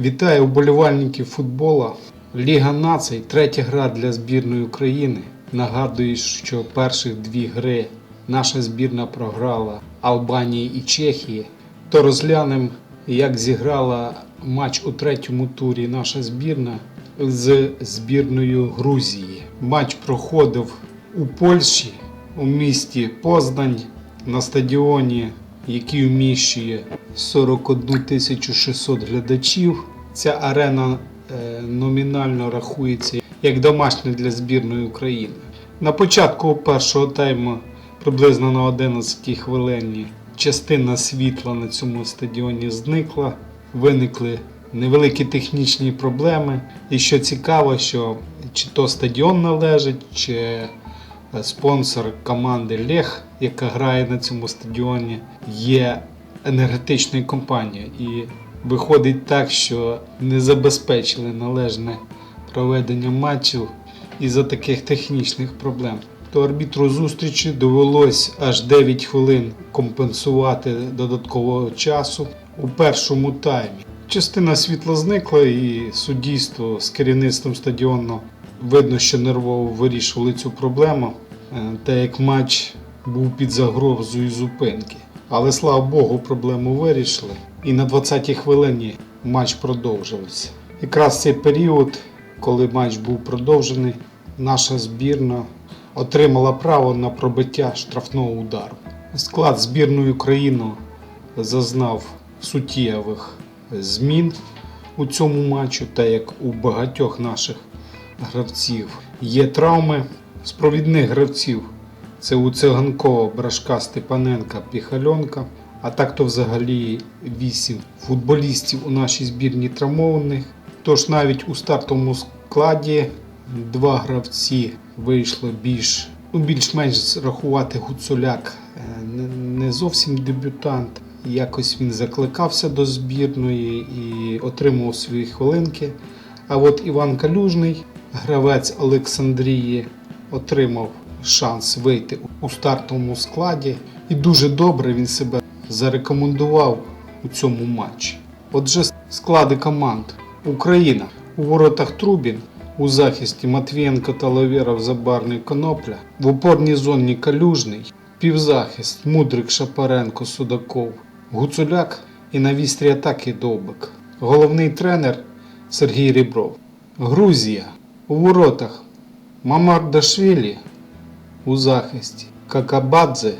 Вітаю вболівальників футбола. Ліга націй, третя гра для збірної України. Нагадую, що перших дві гри наша збірна програла Албанії і Чехії. То розглянемо, як зіграла матч у третьому турі наша збірна з збірною Грузії. Матч проходив у Польщі, у місті Познань на стадіоні, який вміщує 41 600 глядачів. Ця арена е, номінально рахується як домашня для збірної України. На початку першого тайму, приблизно на 11 хвилині, частина світла на цьому стадіоні зникла, виникли невеликі технічні проблеми. І що цікаво, що чи то стадіон належить, чи е, спонсор команди Лех, яка грає на цьому стадіоні, є енергетичною компанією. І виходить так, що не забезпечили належне проведення матчів із-за таких технічних проблем. То арбітру зустрічі довелось аж 9 хвилин компенсувати додаткового часу у першому таймі. Частина світла зникла, і суддійство з керівництвом стадіону видно, що нервово вирішували цю проблему, е, та як матч був під загрозою зупинки. Але слава Богу, проблему вирішили. І на 20-й хвилині матч продовжився. Якраз цей період, коли матч був продовжений, наша збірна отримала право на пробиття штрафного удару. Склад збірної України зазнав суттєвих змін у цьому матчу, та як у багатьох наших гравців є травми з провідних гравців. Це у Циганкова, Брашка, Степаненка, Піхальонка. А так то взагалі вісім футболістів у нашій збірні травмованих. Тож навіть у стартовому складі два гравці вийшло більш, ну, більш-менш рахувати Гуцуляк е, не зовсім дебютант. Якось він закликався до збірної і отримував свої хвилинки. А от Іван Калюжний, гравець Олександрії, отримав шанс вийти у стартовому складі. І дуже добре він себе зарекомендував у цьому матчі. Отже, склади команд: Україна у воротах Трубін, у захисті Матвієнко та Лавєров Забарний Конопля, в опорній зоні Калюжний, півзахист Мудрик Шапаренко Судаков, Гуцуляк і на вістрі атаки Довбик. Головний тренер Сергій Рібров. Грузія у воротах Мамардашвілі у захисті, Какабадзе,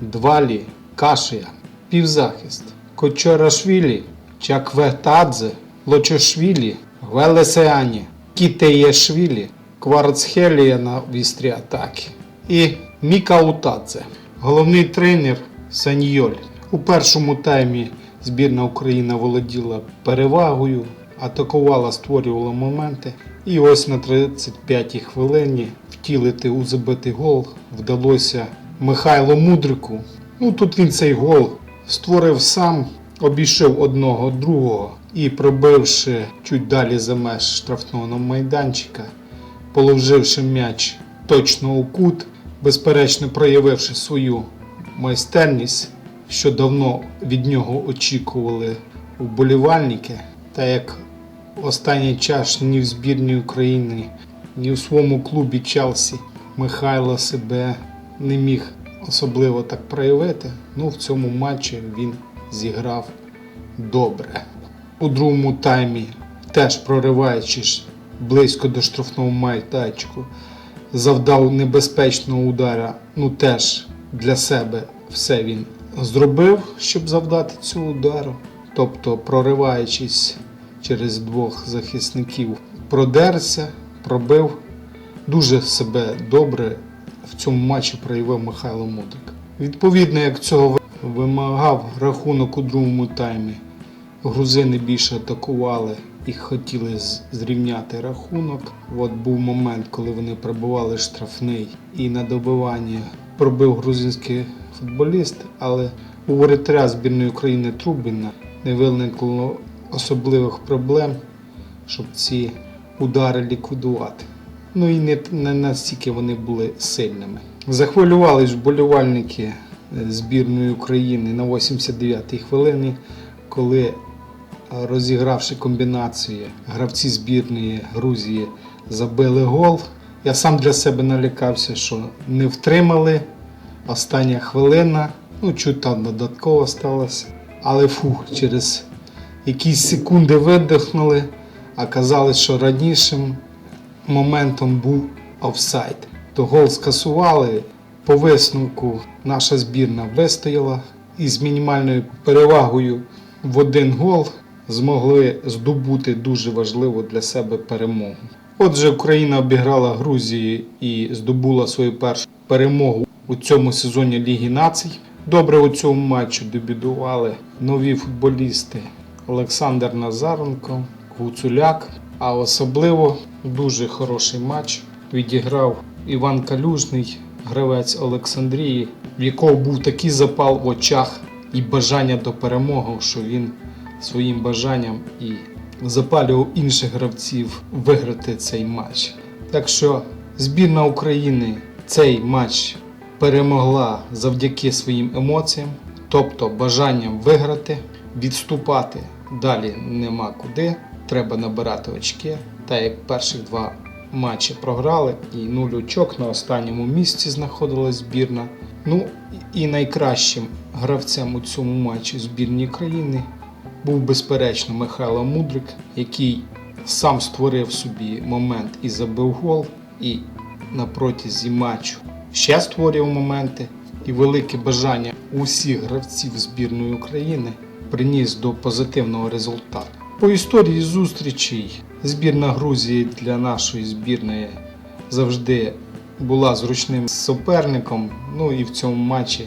Двалі, Кашія, півзахист, Кочорашвілі, Чакветадзе, Лочошвілі, Велесеані, Кітеєшвілі, Кварцхелія на вістрі атаки і Мікаутадзе. Головний тренер Саньйоль. У першому таймі збірна України володіла перевагою, атакувала, створювала моменти. І ось на 35-й хвилині втілити у забитий гол вдалося Михайлу Мудрику. Ну тут він цей гол створив сам, обійшов одного другого і пробивши чуть далі за меж штрафного майданчика, положивши м'яч точно у кут, безперечно проявивши свою майстерність, що давно від нього очікували вболівальники, та як останній час ні в збірній України, ні в своєму клубі Челсі Михайло себе не міг особливо так проявити. Ну, в цьому матчі він зіграв добре. У другому таймі, теж прориваючись близько до штрафного майданчику, завдав небезпечного удара. Ну теж для себе все він зробив, щоб завдати цього удару. Тобто, прориваючись через двох захисників, продерся, пробив. Дуже себе добре в цьому матчі проявив Михайло Мудрик. Відповідно, як цього вимагав рахунок у другому таймі, грузини більше атакували і хотіли зрівняти рахунок. От був момент, коли вони пробивали штрафний і на добивання пробив грузинський футболіст, але у воротаря збірної України Трубіна не виникло особливих проблем, щоб ці удари ліквідувати. Ну і не, не настільки вони були сильними. Захвилювались вболівальники е, збірної України на 89-й хвилині, коли розігравши комбінації, гравці збірної Грузії забили гол. Я сам для себе налякався, що не втримали. Остання хвилина, ну чуть там додатково сталося. Але фух, через якісь секунди видихнули, а казали, що ранішим моментом був офсайд. То гол скасували. По висновку наша збірна вистояла і з мінімальною перевагою в один гол змогли здобути дуже важливу для себе перемогу. Отже, Україна обіграла Грузію і здобула свою першу перемогу у цьому сезоні Ліги націй. Добре у цьому матчі дебютували нові футболісти Олександр Назаренко, Гуцуляк. А особливо дуже хороший матч відіграв Іван Калюжний, гравець Олександрії, в якого був такий запал в очах і бажання до перемоги, що він своїм бажанням і запалював інших гравців виграти цей матч. Так що збірна України цей матч перемогла завдяки своїм емоціям, тобто бажанням виграти, відступати далі нема куди. Треба набирати очки. Та як перших два матчі програли, і нуль очок на останньому місці знаходилась збірна. Ну і найкращим гравцем у цьому матчі збірні країни був безперечно Михайло Мудрик, який сам створив собі момент і забив гол, і на протязі матчу ще створював моменти. І велике бажання усіх гравців збірної України приніс до позитивного результату. По історії зустрічей збірна Грузії для нашої збірної завжди була зручним суперником. Ну і в цьому матчі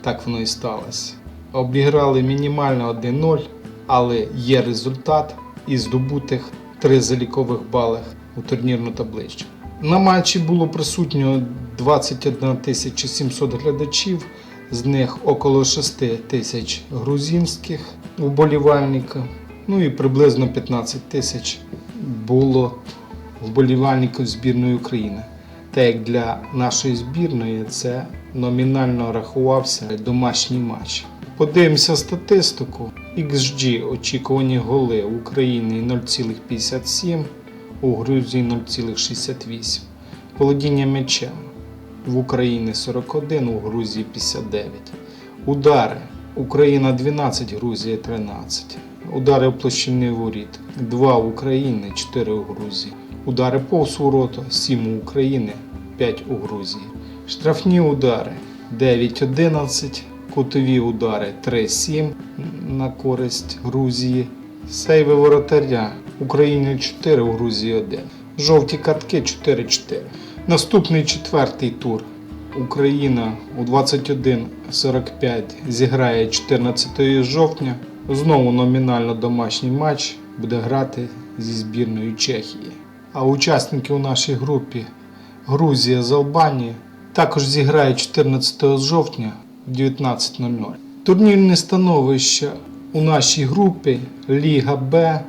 так воно і сталося. Обіграли мінімально 1-0, але є результат і здобутих три залікових балах у турнірну табличку. На матчі було присутньо 21 700 глядачів, з них около 6 тисяч грузинських вболівальників, ну і приблизно 15 тисяч було вболівальників збірної України. Та як для нашої збірної це номінально рахувався домашній матч. Подивимося статистику. XG очікувані голи в Україні 0,57, у Грузії 0,68. Володіння м'ячем в Україні 41, у Грузії 59. Удари Україна 12, Грузія 13. Удари в площини воріт 2 в Україні, 4 у Грузії. Удари повз ворота 7 у України, 5 у Грузії. Штрафні удари 9-11, кутові удари 3-7 на користь Грузії. Сейви воротаря Україні 4, у Грузії 1. Жовті картки 4-4. Наступний четвертий тур. Україна у 21.45 зіграє 14 жовтня. Знову номінально домашній матч буде грати зі збірною Чехії. А учасники у нашій групі Грузія з Албанії також зіграють 14 жовтня в 19.00. Турнірне становище у нашій групі Ліга Б,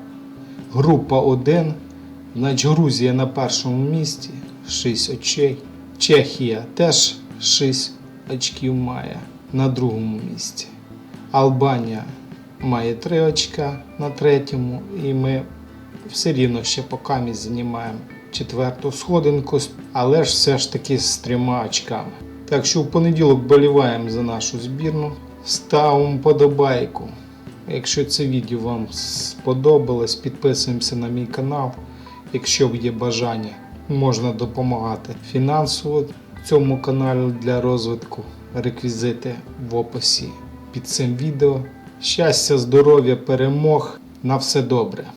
група 1. Значить, Грузія на першому місці 6 очей. Чехія теж 6 очків має на другому місці. Албанія має 3 очка на третьому, і ми все рівно ще поки ми займаємо четверту сходинку, але ж все ж таки з трьома очками. Так що в понеділок боліваємо за нашу збірну, ставимо подобайку. Якщо це відео вам сподобалось, підписуємося на мій канал. Якщо є бажання, можна допомагати фінансово цьому каналу для розвитку. Реквізити в описі під цим відео. Щастя, здоров'я, перемог. На все добре.